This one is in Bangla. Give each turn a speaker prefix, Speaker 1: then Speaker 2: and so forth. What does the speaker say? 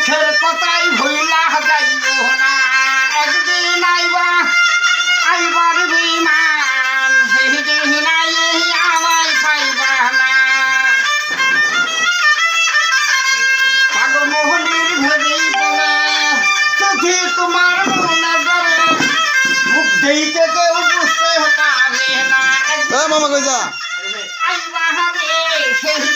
Speaker 1: দিও মুখের কথাই ভইলা যাইও না। একদিন আইবা আইবার বিমান সেদিন নাই আমায় পাইবা না। পাগমোহনের ভেবেই বলে চোখে তোমার মনে ধরে মুখ দেখে কেউ বুঝতে পারে না।
Speaker 2: মামা কই
Speaker 1: আইবা হবে সেই